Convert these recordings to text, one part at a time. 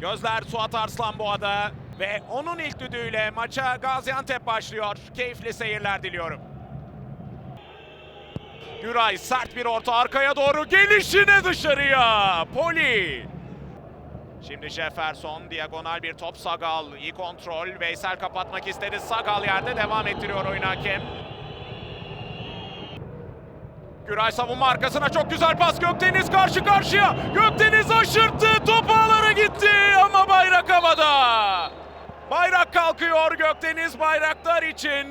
Gözler Suat Arslanboğa'da ve onun ilk düdüğüyle maça Gaziantep başlıyor. Keyifli seyirler diliyorum. Güray sert bir orta arkaya doğru gelişine dışarıya. Poli. Şimdi Jefferson diagonal bir top Sagal. iyi kontrol. Veysel kapatmak istedi. Sagal yerde devam ettiriyor oyun hakem. Güray savunma arkasına çok güzel pas. Gökdeniz karşı karşıya. Gökdeniz aşırttı. Top ağlara gitti ama bayrak havada. Bayrak kalkıyor Gökdeniz bayraktar için.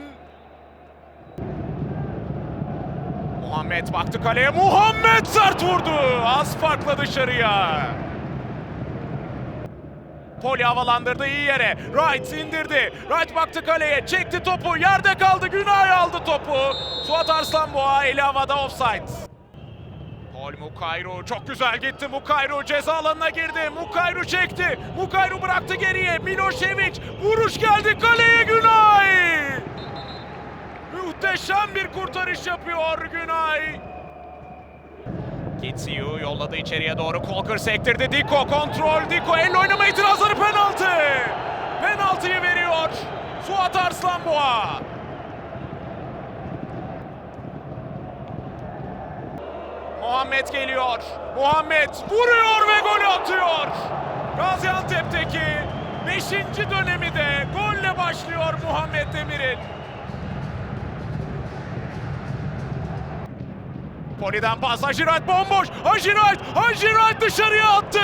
Muhammed baktı kaleye. Muhammed sert vurdu. Az farkla dışarıya. Poli havalandırdı iyi yere. Wright indirdi. Wright baktı kaleye. Çekti topu. Yerde kaldı. Günay aldı topu. Suat Arslanboğa eli havada offside. Paul Mukayru çok güzel gitti. Mukayru ceza alanına girdi. Mukayru çekti. Mukayru bıraktı geriye. Milošević vuruş geldi kaleye Günay. Muhteşem bir kurtarış yapıyor Günay. Kitsiyu yolladı içeriye doğru. Kolkır sektirdi. Diko kontrol. Diko elle oynama itirazları penaltı. Penaltıyı veriyor. Suat Arslanboğa. Muhammed geliyor. Muhammed vuruyor ve gol atıyor. Gaziantep'teki 5. dönemi de golle başlıyor Muhammed Demir'in. Poli'den pas Hajirat bomboş. Hajirat! Hajirat dışarıya attı.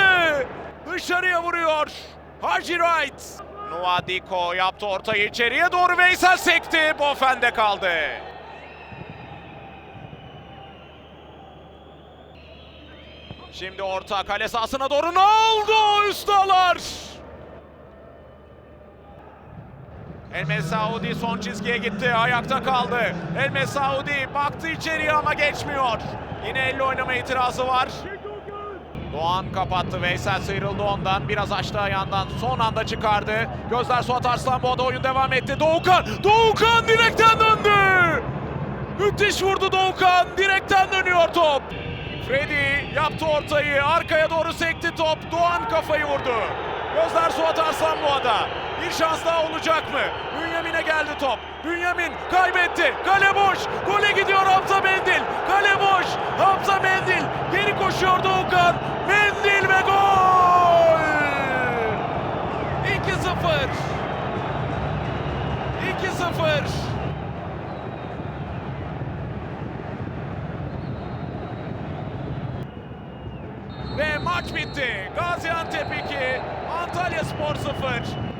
Dışarıya vuruyor. Hajirat. Nuadiko yaptı ortayı içeriye doğru Veysel sekti. Bofen'de kaldı. Şimdi orta kale sahasına doğru ne oldu üstalar? El Mesaudi son çizgiye gitti. Ayakta kaldı. El Mesaudi baktı içeriye ama geçmiyor. Yine elle oynama itirazı var. Doğan kapattı. Veysel sıyrıldı ondan. Biraz açtı ayağından. Son anda çıkardı. Gözler Suat Arslanboğa'da oyun devam etti. Doğukan! Doğukan direkten döndü! Müthiş vurdu Doğukan. Direkten dönüyor top. Freddy yaptı ortayı. Arkaya doğru sekti top. Doğan kafayı vurdu. Gözler Suat Arslanboğa'da. Bir şans daha olacak mı? Bünyamin'e geldi top. Bünyamin kaybetti. Kale boş. Gole gidiyor Hamza Mendil. Kale boş. Hamza Mendil. Geri koşuyor Doğukan. Mendil ve gol! 2-0. 2-0. Ve maç bitti. Gaziantep 2, Antalya Spor 0.